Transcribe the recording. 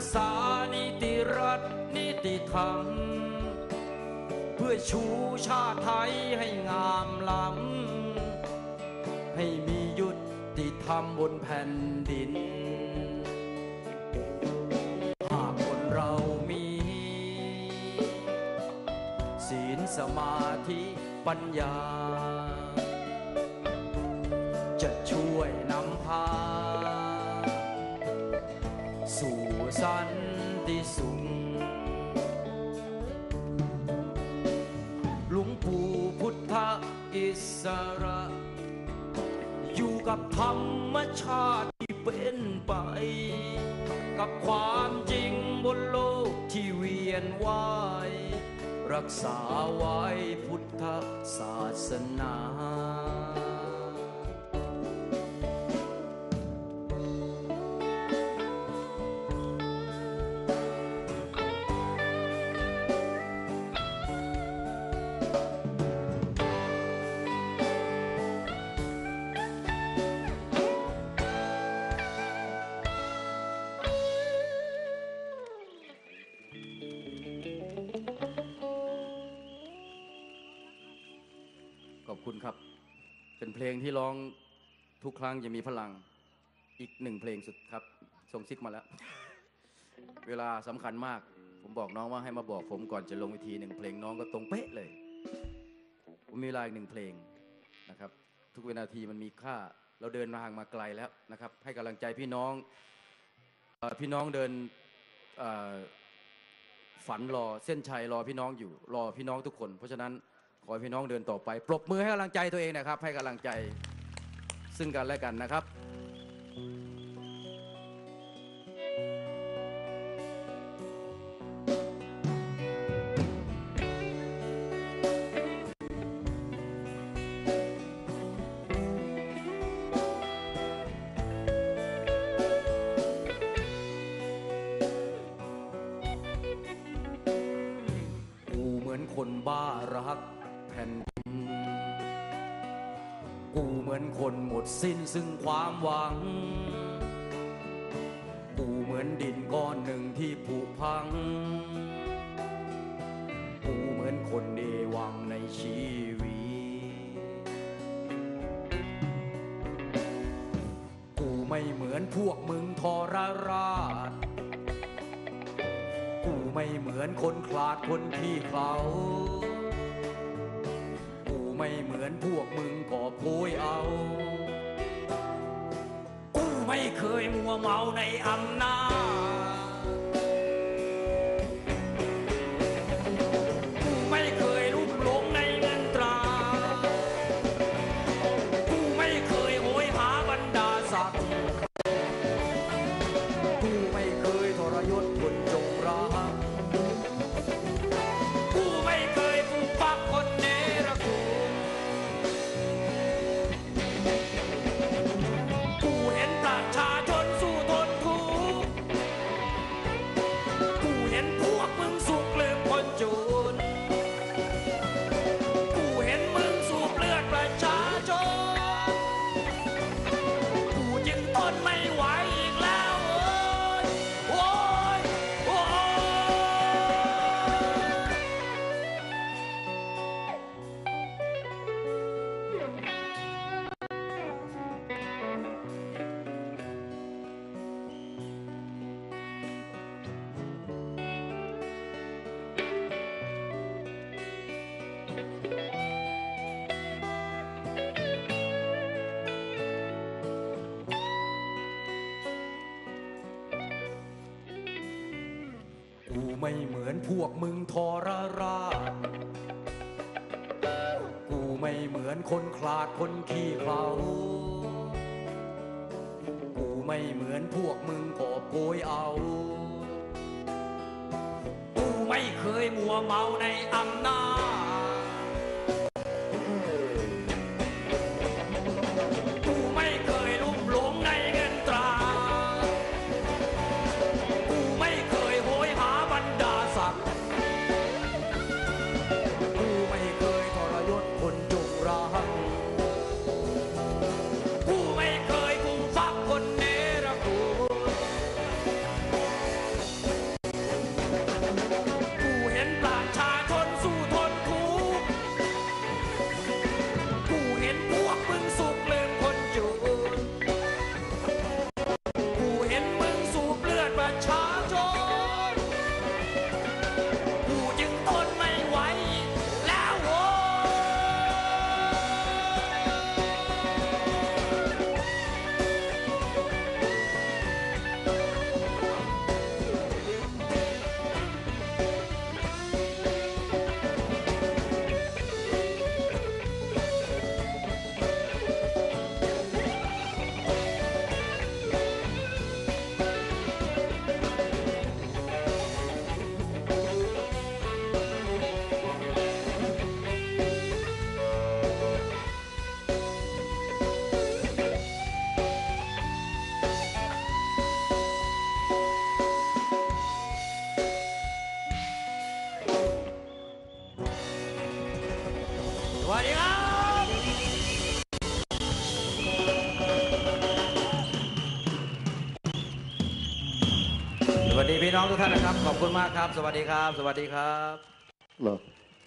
กษานิติรัฐนิติธรรม เพื่อชูชาติไทยให้งามล้ำ ให้มียุติธรรมบนแผ่นดิน หากคนเรามี ศีลสมาธิปัญญา สู่สันติสุขหลวงปู่พุทธอิสระ อยู่กับธรรมชาติที่เป็นไป กับความจริงบนโลกที่เวียนว่าย รักษาไว้พุทธศาสนา ขอบคุณครับ เป็นเพลงที่ร้องทุกครั้งจะมีพลัง อีกหนึ่งเพลงสุดครับส่งซิกมาแล้ว เวลาสำคัญมาก ผมบอกน้องว่าให้มาบอกผมก่อนจะลงวิธีหนึ่งเพลงน้องก็ตรงเป๊ะเลย ผมมีเวลาอีกหนึ่งเพลงนะครับ ทุกวินาทีมันมีค่า เราเดินทางมาไกลแล้วนะครับ ให้กำลังใจพี่น้องอพี่น้องเดินฝันรอเส้นชัยรอพี่น้องอยู่ รอพี่น้องทุกคน เพราะฉะนั้น ขอพี่น้องเดินต่อไป ปรบมือให้กำลังใจตัวเองนะครับ ให้กำลังใจซึ่งกันและกันนะครับูเหมือนคนบ้ารัก ผ่นดิน กูเหมือนคนหมดสิ้นซึ่งความหวัง กูเหมือนดินก้อนหนึ่งที่ผุพัง กูเหมือนคนเดวังในชีวิต กูไม่เหมือนพวกมึงทรราชกูไม่เหมือนคนคลาดคนขี้เขา ไม่เหมือนพวกมึงก่อโพยเอา กูไม่เคยมัวเมาในอำนาจ ไม่เหมือนพวกมึงทรราชกูไม่เหมือนคนคลาดคนขี้เขากูไม่เหมือนพวกมึงกอบโกยเอา กูไม่เคยมัวเมาในอำนาจ วัสดีพี่น้องทุกท่านนะครับ ขอบคุณมากครับ สวัสดีครับ สวัสดีครับเหรอ